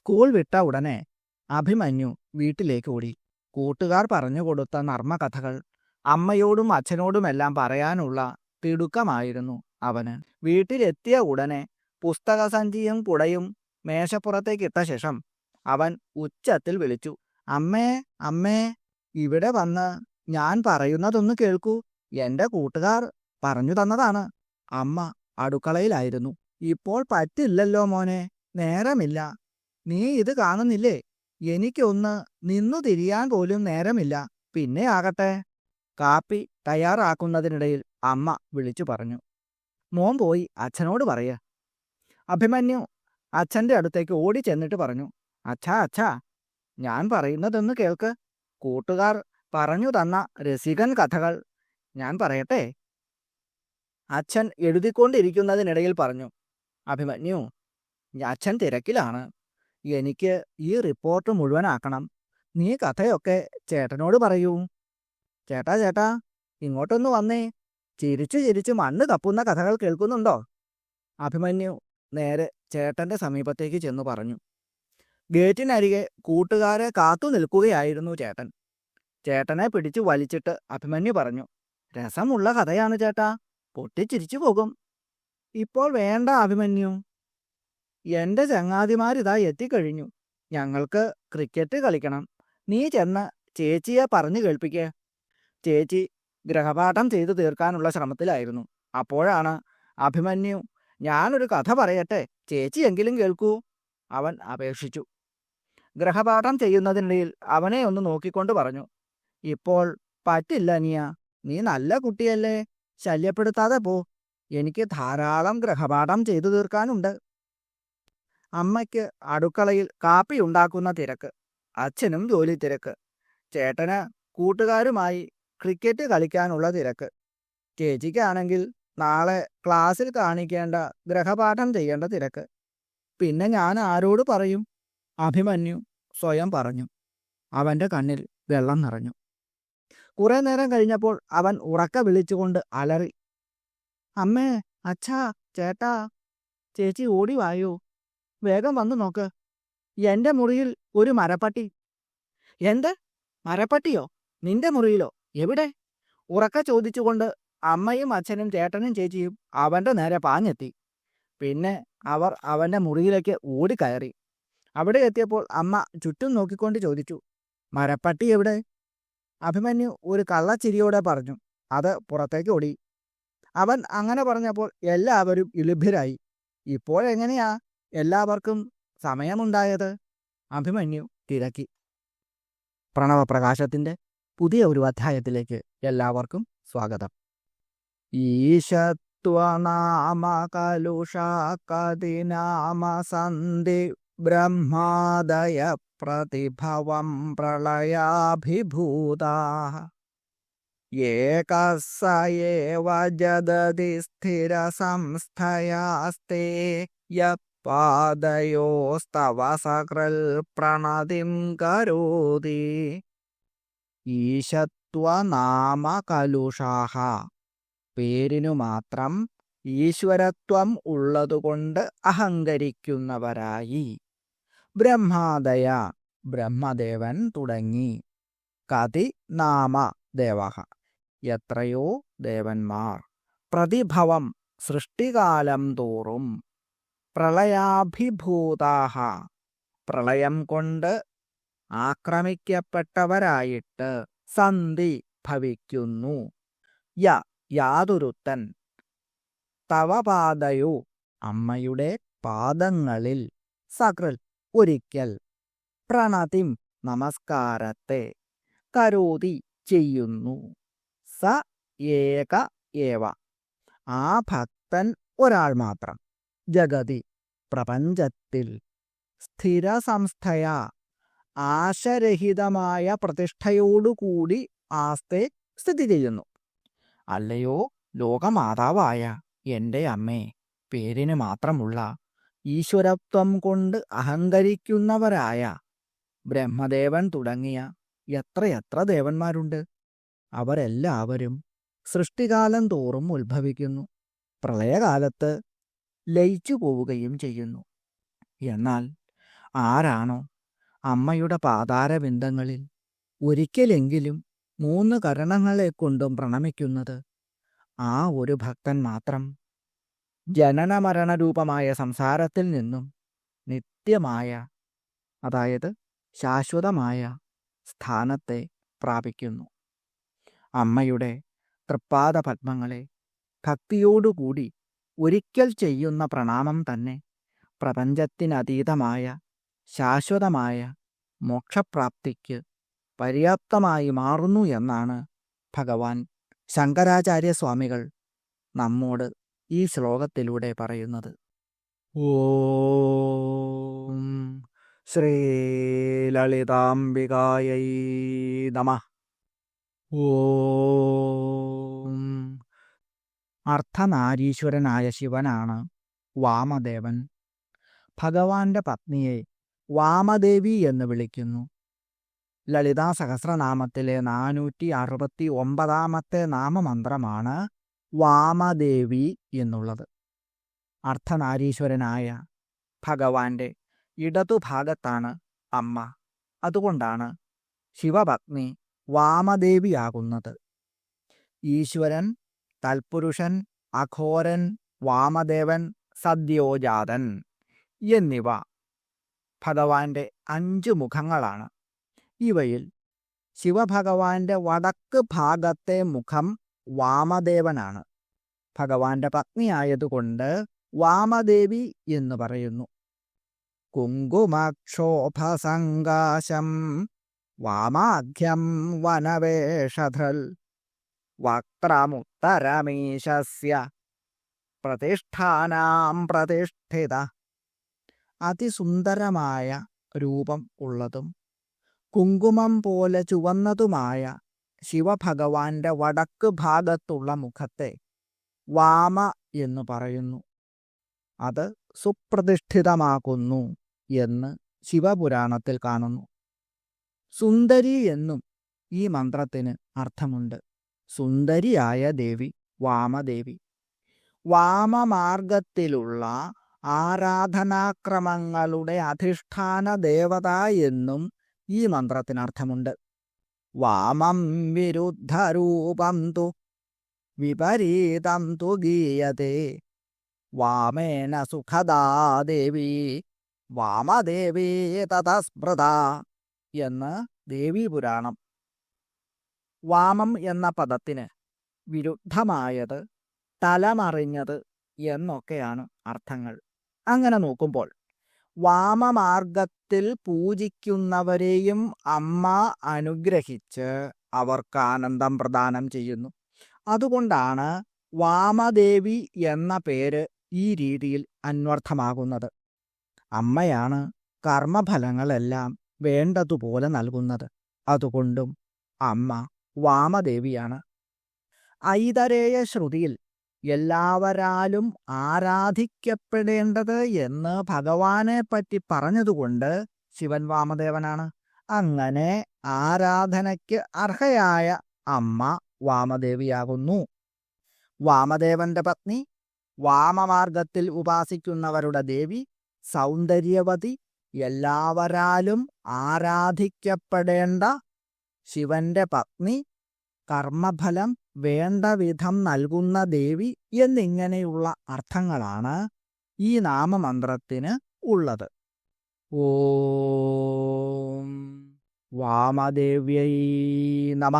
School വിട്ട ഉടനെ അഭിമന്യു വീട്ടിലേക്ക് ഓടി. കൂട്ടുകാർ പറഞ്ഞു കൊടുത്ത നർമ്മകഥകൾ അമ്മയോടും അച്ഛനോടുമെല്ലാം പറയാനുള്ള തിടുക്കമായിരുന്നു അവന്. വീട്ടിലെത്തിയ ഉടനെ പുസ്തകസഞ്ചിയും കുടയും മേശപ്പുറത്തേക്കിട്ട ശേഷം അവൻ ഉച്ചത്തിൽ വിളിച്ചു അമ്മേ അമ്മേ ഇവിടെ വന്ന് ഞാൻ പറയുന്നതൊന്ന് കേൾക്കൂ. എന്റെ കൂട്ടുകാർ പറഞ്ഞു തന്നതാണ്. അമ്മ അടുക്കളയിലായിരുന്നു. ഇപ്പോൾ പറ്റില്ലല്ലോ മോനെ നേരമില്ല. നീ ഇത് കാണുന്നില്ലേ? എനിക്കൊന്ന് നിന്നു തിരിയാൻ പോലും നേരമില്ല. പിന്നെ ആകട്ടെ. കാപ്പി തയ്യാറാക്കുന്നതിനിടയിൽ അമ്മ വിളിച്ചു പറഞ്ഞു. മോൻ പോയി അച്ഛനോട് പറയ. അഭിമന്യു അച്ഛന്റെ അടുത്തേക്ക് ഓടി ചെന്നിട്ട് പറഞ്ഞു. അച്ഛാ അച്ഛാ ഞാൻ പറയുന്നതൊന്ന് കേൾക്ക്. കൂട്ടുകാർ പറഞ്ഞു തന്ന രസികൻ കഥകൾ ഞാൻ പറയട്ടെ? അച്ഛൻ എഴുതിക്കൊണ്ടിരിക്കുന്നതിനിടയിൽ പറഞ്ഞു. അഭിമന്യു അച്ഛൻ തിരക്കിലാണ്. എനിക്ക് ഈ റിപ്പോർട്ട് മുഴുവനാക്കണം. നീ കഥയൊക്കെ ചേട്ടനോട് പറയൂ. ചേട്ടാ ചേട്ടാ ഇങ്ങോട്ടൊന്ന് വന്നേ. ചിരിച്ചു ചിരിച്ചു മണ്ണ് തപ്പുന്ന കഥകൾ കേൾക്കുന്നുണ്ടോ? അഭിമന്യു നേരെ ചേട്ടന്റെ സമീപത്തേക്ക് ചെന്നു പറഞ്ഞു. ഗേറ്റിനരികെ കൂട്ടുകാരെ കാത്തു നിൽക്കുകയായിരുന്നു ചേട്ടൻ. ചേട്ടനെ പിടിച്ചു വലിച്ചിട്ട് അഭിമന്യു പറഞ്ഞു രസമുള്ള കഥയാണ് ചേട്ടാ. പൊട്ടിച്ചിരിച്ചു പോകും. ഇപ്പോൾ വേണ്ട അഭിമന്യു. എന്റെ ചങ്ങാതിമാരിതാ എത്തിക്കഴിഞ്ഞു. ഞങ്ങൾക്ക് ക്രിക്കറ്റ് കളിക്കണം. നീ ചെന്ന് ചേച്ചിയെ പറഞ്ഞു കേൾപ്പിക്കേ. ചേച്ചി ഗ്രഹപാഠം ചെയ്തു തീർക്കാനുള്ള ശ്രമത്തിലായിരുന്നു. അപ്പോഴാണ് അഭിമന്യു ഞാനൊരു കഥ പറയട്ടെ. ചേച്ചിയെങ്കിലും കേൾക്കൂ. അവൻ അപേക്ഷിച്ചു. ഗ്രഹപാഠം ചെയ്യുന്നതിനിടയിൽ അവനെ ഒന്ന് നോക്കിക്കൊണ്ട് പറഞ്ഞു ഇപ്പോൾ പറ്റില്ല നിയ നീ നല്ല കുട്ടിയല്ലേ. ശല്യപ്പെടുത്താതെ പോ. എനിക്ക് ധാരാളം ഗ്രഹപാഠം ചെയ്തു തീർക്കാനുണ്ട്. അമ്മയ്ക്ക് അടുക്കളയിൽ കാപ്പി ഉണ്ടാക്കുന്ന തിരക്ക് അച്ഛനും ജോലി തിരക്ക് ചേട്ടന് കൂട്ടുകാരുമായി ക്രിക്കറ്റ് കളിക്കാനുള്ള തിരക്ക്. ചേച്ചിക്കാണെങ്കിൽ നാളെ ക്ലാസ്സിൽ കാണിക്കേണ്ട ഗ്രഹപാഠം ചെയ്യേണ്ട തിരക്ക്. പിന്നെ ഞാൻ ആരോട് പറയും? അഭിമന്യു സ്വയം പറഞ്ഞു. അവന്റെ കണ്ണിൽ വെള്ളം നിറഞ്ഞു. കുറെ നേരം കഴിഞ്ഞപ്പോൾ അവൻ ഉറക്ക വിളിച്ചുകൊണ്ട് അലറി. അമ്മേ അച്ഛാ ചേട്ടാ ചേച്ചി ഓടി വായോ? വേഗം വന്നു നോക്ക്. എന്റെ മുറിയിൽ ഒരു മരപ്പട്ടി. എന്ത്? മരപ്പട്ടിയോ? നിന്റെ മുറിയിലോ? എവിടെ? ഉറക്ക ചോദിച്ചുകൊണ്ട് അമ്മയും അച്ഛനും ചേട്ടനും ചേച്ചിയും അവന്റെ നേരെ പാഞ്ഞെത്തി. പിന്നെ അവർ അവന്റെ മുറിയിലേക്ക് ഓടിക്കയറി. അവിടെ എത്തിയപ്പോൾ അമ്മ ചുറ്റും നോക്കിക്കൊണ്ട് ചോദിച്ചു മരപ്പട്ടി എവിടെ? അഭിമന്യു ഒരു കള്ളച്ചിരിയോടെ പറഞ്ഞു അത് പുറത്തേക്ക് ഓടി. അവൻ അങ്ങനെ പറഞ്ഞപ്പോൾ എല്ലാവരും ഇളിഭ്യരായി. ഇപ്പോഴെങ്ങനെയാ എല്ലാവർക്കും സമയമുണ്ടായത് അഭിമന്യു തിരക്കി. പ്രണവപ്രകാശത്തിന്റെ പുതിയ ഒരു അധ്യായത്തിലേക്ക് എല്ലാവർക്കും സ്വാഗതം. ഈശത്വനാമ കലുഷാകതിനാമ സന്ധി ബ്രഹ്മാദയ പ്രതിഭവം പ്രളയാഭിഭൂതാ ഏകസ ഏവ സ്ഥിര സ്ഥിരസംസ്ഥയാസ്തേ യത്പാദയോസ്തവ സകൃൽ പ്രണതിം കരോതി ഈശത്വനാമ കലുഷാഹ. പേരിനു മാത്രം ഈശ്വരത്വം ഉള്ളതുകൊണ്ട് അഹങ്കരിക്കുന്നവരായി. ബ്രഹ്മാദയ ബ്രഹ്മദേവൻ തുടങ്ങി. കതി നാമ ദേവഹ. എത്രയോ ദേവന്മാർ. പ്രതിഭവം സൃഷ്ടികാലം തോറും പ്രളയാഭിഭൂതാഹ. പ്രളയം കൊണ്ട് ആക്രമിക്കപ്പെട്ടവരായിട്ട് സന്ധി ഭവിക്കുന്നു. യ യാതൊരുത്തൻ. തവ പാദയോ അമ്മയുടെ പാദങ്ങളിൽ സകൃൽ ഒരിക്കൽ. പ്രണതിം നമസ്കാരത്തെ കരോതി ചെയ്യുന്നു. സ ഏക ഏവ. ആ ഭക്തൻ ഒരാൾ മാത്രം. ജഗതി. പ്രപഞ്ചത്തിൽ സ്ഥിരസംസ്ഥയ. ആശരഹിതമായ പ്രതിഷ്ഠയോടുകൂടി ആസ്തെ സ്ഥിതി ചെയ്യുന്നു അല്ലയോ ലോകമാതാവായ എന്റെ അമ്മേ പേരിന് മാത്രമുള്ള ഈശ്വരത്വം കൊണ്ട് അഹങ്കരിക്കുന്നവരായ ബ്രഹ്മദേവൻ തുടങ്ങിയ എത്രയെത്ര ദേവന്മാരുണ്ട്. അവരെല്ലാവരും സൃഷ്ടികാലം തോറും ഉത്ഭവിക്കുന്നു. പ്രളയകാലത്ത് ലയിച്ചു പോവുകയും ചെയ്യുന്നു. എന്നാൽ ആരാണോ അമ്മയുടെ പാതാരബിന്ദങ്ങളിൽ ഒരിക്കലെങ്കിലും മൂന്ന് കരണങ്ങളെ കൊണ്ടും പ്രണമിക്കുന്നത് ആ ഒരു ഭക്തൻ മാത്രം ജനനമരണരൂപമായ സംസാരത്തിൽ നിന്നും നിത്യമായ അതായത് ശാശ്വതമായ സ്ഥാനത്തെ പ്രാപിക്കുന്നു. അമ്മയുടെ തൃപ്പാദ പത്മങ്ങളെ ഭക്തിയോടുകൂടി ഒരിക്കൽ ചെയ്യുന്ന പ്രണാമം തന്നെ പ്രപഞ്ചത്തിനതീതമായ ശാശ്വതമായ മോക്ഷപ്രാപ്തിക്ക് പര്യാപ്തമായി മാറുന്നു എന്നാണ് ഭഗവാൻ ശങ്കരാചാര്യസ്വാമികൾ നമ്മോട് ഈ ശ്ലോകത്തിലൂടെ പറയുന്നത്. ഓം ശ്രീലളിതാംബികായൈ നമ. ഓം അർത്ഥനാരീശ്വരനായ ശിവനാണ് വാമദേവൻ. ഭഗവാന്റെ പത്നിയെ വാമദേവി എന്ന് വിളിക്കുന്നു. ലളിതാ സഹസ്രനാമത്തിലെ നാനൂറ്റി അറുപത്തി ഒമ്പതാമത്തെ നാമമന്ത്രമാണ് വാമദേവി എന്നുള്ളത്. അർത്ഥനാരീശ്വരനായ ഭഗവാന്റെ ഇടതുഭാഗത്താണ് അമ്മ. അതുകൊണ്ടാണ് ശിവപത്നി വാമദേവിയാകുന്നത്. ഈശ്വരൻ തൽപുരുഷൻ അഘോരൻ വാമദേവൻ സദ്യോജാതൻ എന്നിവ ഭഗവാന്റെ അഞ്ച് മുഖങ്ങളാണ്. ഇവയിൽ ശിവഭഗവാന്റെ വടക്ക് ഭാഗത്തെ മുഖം വാമദേവനാണ്. ഭഗവാന്റെ പത്നിയായതുകൊണ്ട് വാമദേവി എന്ന് പറയുന്നു. കുങ്കുമക്ഷോഭസങ്കാശം വാമാഖ്യം വനവേഷധൽ വക്രമുത്തരമീശസ്യ പ്രതിഷ്ഠാനാം പ്രതിഷ്ഠിത. അതിസുന്ദരമായ രൂപം ഉള്ളതും കുങ്കുമം പോലെ ചുവന്നതുമായ ശിവഭഗവാന്റെ വടക്ക് ഭാഗത്തുള്ള മുഖത്തെ വാമ എന്ന് പറയുന്നു. അത് സുപ്രതിഷ്ഠിതമാക്കുന്നു എന്ന് ശിവപുരാണത്തിൽ കാണുന്നു. സുന്ദരി എന്നും ഈ മന്ത്രത്തിന് അർത്ഥമുണ്ട്. സുന്ദരിയായ ദേവി വാമദേവി. വാമമാർഗത്തിലുള്ള ആരാധനാക്രമങ്ങളുടെ അധിഷ്ഠാന ദേവത എന്നും ഈ മന്ത്രത്തിനർത്ഥമുണ്ട്. വാമം വിരുദ്ധരൂപം തു വിപരീതം തു ഗീയതേ. വാമേന സുഖദാ ദേവി വാമദേവീ തഥസ്മൃത എന്ന് ദേവീപുരാണം വാമം എന്ന പദത്തിന് വിരുദ്ധമായത് തലമറിഞ്ഞത് എന്നൊക്കെയാണ് അർത്ഥങ്ങൾ. അങ്ങനെ നോക്കുമ്പോൾ വാമമാർഗത്തിൽ പൂജിക്കുന്നവരെയും അമ്മ അനുഗ്രഹിച്ച് അവർക്ക് ആനന്ദം പ്രദാനം ചെയ്യുന്നു. അതുകൊണ്ടാണ് വാമദേവി എന്ന പേര് ഈ രീതിയിൽ അന്വർത്ഥമാകുന്നത്. അമ്മയാണ് കർമ്മഫലങ്ങളെല്ലാം വേണ്ടതുപോലെ നൽകുന്നത്. അതുകൊണ്ടും അമ്മ വാമദേവിയാണ്. ഐതരേയ ശ്രുതിയിൽ എല്ലാവരാലും ആരാധിക്കപ്പെടേണ്ടത് എന്ന് ഭഗവാനെ പറ്റി പറഞ്ഞതുകൊണ്ട് ശിവൻ വാമദേവനാണ്. അങ്ങനെ ആരാധനയ്ക്ക് അർഹയായ അമ്മ വാമദേവിയാകുന്നു. വാമദേവന്റെ പത്നി വാമമാർഗത്തിൽ ഉപാസിക്കുന്നവരുടെ ദേവി സൗന്ദര്യവതി എല്ലാവരാലും ആരാധിക്കപ്പെടേണ്ട ശിവന്റെ പത്നി കർമ്മഫലം വേണ്ട വിധം നൽകുന്ന ദേവി എന്നിങ്ങനെയുള്ള അർത്ഥങ്ങളാണ് ഈ നാമമന്ത്രത്തിന് ഉള്ളത്. ഓം വാമദേവ്യൈ നമ.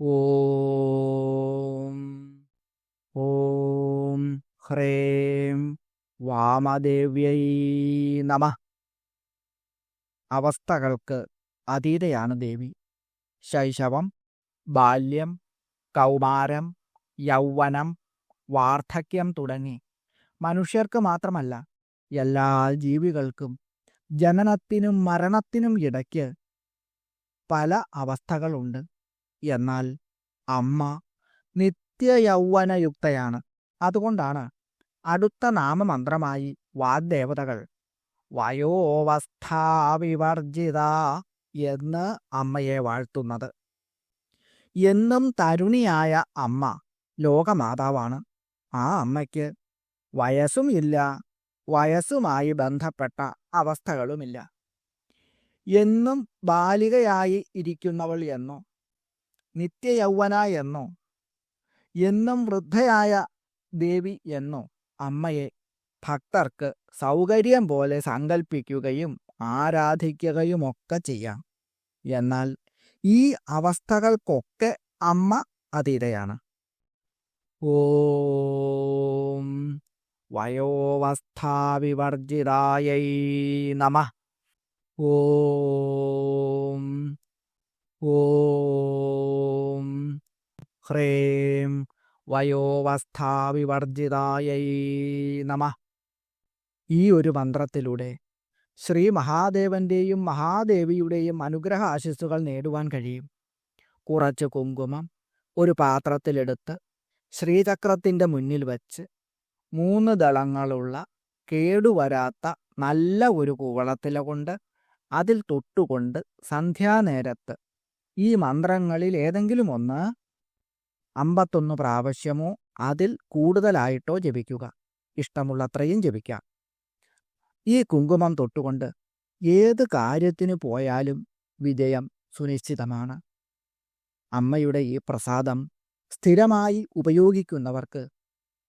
ഓം ഓം ഹ്രേം വാമദേവ്യൈ നമ. അവസ്ഥകൾക്ക് അതീതയാണ് ദേവി. ശൈശവം ബാല്യം കൗമാരം യൗവനം വാർദ്ധക്യം തുടങ്ങി. മനുഷ്യർക്ക് മാത്രമല്ല എല്ലാ ജീവികൾക്കും ജനനത്തിനും മരണത്തിനും ഇടയ്ക്ക് പല അവസ്ഥകളുണ്ട്. എന്നാൽ അമ്മ നിത്യയൗവനയുക്തയാണ്. അതുകൊണ്ടാണ് അടുത്ത നാമമന്ത്രമായി വാഗ്ദേവതകൾ വയോവസ്ഥാവിവർജിത എന്ന് അമ്മയെ വാഴ്ത്തുന്നത്. എന്നും തരുണിയായ അമ്മ ലോകമാതാവാണ്. ആ അമ്മയ്ക്ക് വയസ്സും ഇല്ല വയസ്സുമായി ബന്ധപ്പെട്ട അവസ്ഥകളുമില്ല. എന്നും ബാലികയായി ഇരിക്കുന്നവൾ എന്നോ നിത്യയൗവന എന്നോ എന്നും വൃദ്ധയായ ദേവി എന്നോ അമ്മയെ ഭക്തർക്ക് സൗകര്യം പോലെ സങ്കല്പിക്കുകയും ആരാധിക്കുകയുമൊക്കെ ചെയ്യാം. എന്നാൽ ഈ അവസ്ഥകൾക്കൊക്കെ അമ്മ അതീതയാണ്. ഓം വയോവസ്ഥാവിവർജിതായൈ നമ. ഓം ഓം ഹ്രേം വയോവസ്ഥാവിവർജിതായൈ നമ. ഈ ഒരു മന്ത്രത്തിലൂടെ ശ്രീ മഹാദേവന്റെയും മഹാദേവിയുടെയും അനുഗ്രഹ ആശിസ്സുകൾ നേടുവാൻ കഴിയും. കുറച്ച് കുങ്കുമം ഒരു പാത്രത്തിലെടുത്ത് ശ്രീചക്രത്തിന്റെ മുന്നിൽ വച്ച് മൂന്ന് ദളങ്ങളുള്ള കേടുവരാത്ത നല്ല ഒരു കൂവളത്തില കൊണ്ട് അതിൽ തൊട്ടുകൊണ്ട് സന്ധ്യാനേരത്ത് ഈ മന്ത്രങ്ങളിൽ ഏതെങ്കിലും ഒന്ന് അമ്പത്തൊന്ന് പ്രാവശ്യമോ അതിൽ കൂടുതലായിട്ടോ ജപിക്കുക. ഇഷ്ടമുള്ളത്രയും ജപിക്കാം. ഈ കുങ്കുമം തൊട്ടുകൊണ്ട് ഏത് കാര്യത്തിന് പോയാലും വിജയം സുനിശ്ചിതമാണ്. അമ്മയുടെ ഈ പ്രസാദം സ്ഥിരമായി ഉപയോഗിക്കുന്നവർക്ക്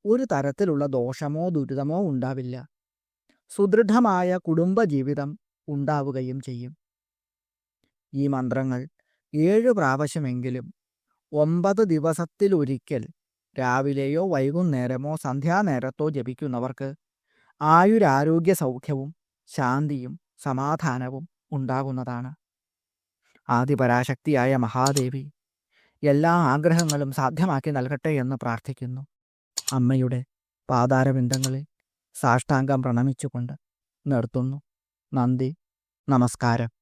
ഒരു തരത്തിലുള്ള ദോഷമോ ദുരിതമോ ഉണ്ടാവില്ല. സുദൃഢമായ കുടുംബജീവിതം ഉണ്ടാവുകയും ചെയ്യും. ഈ മന്ത്രങ്ങൾ ഏഴ് പ്രാവശ്യമെങ്കിലും ഒമ്പത് ദിവസത്തിലൊരിക്കൽ രാവിലെയോ വൈകുന്നേരമോ സന്ധ്യാനേരത്തോ ജപിക്കുന്നവർക്ക് ആയുരാരോഗ്യ സൗഖ്യവും ശാന്തിയും സമാധാനവും ഉണ്ടാകുന്നതാണ്. ആദിപരാശക്തിയായ മഹാദേവി എല്ലാ ആഗ്രഹങ്ങളും സാധ്യമാക്കി നൽകട്ടെ എന്ന് പ്രാർത്ഥിക്കുന്നു. അമ്മയുടെ പാതാരബിന്ദങ്ങളിൽ സാഷ്ടാംഗം പ്രണമിച്ചുകൊണ്ട് നിർത്തുന്നു. നന്ദി നമസ്കാരം.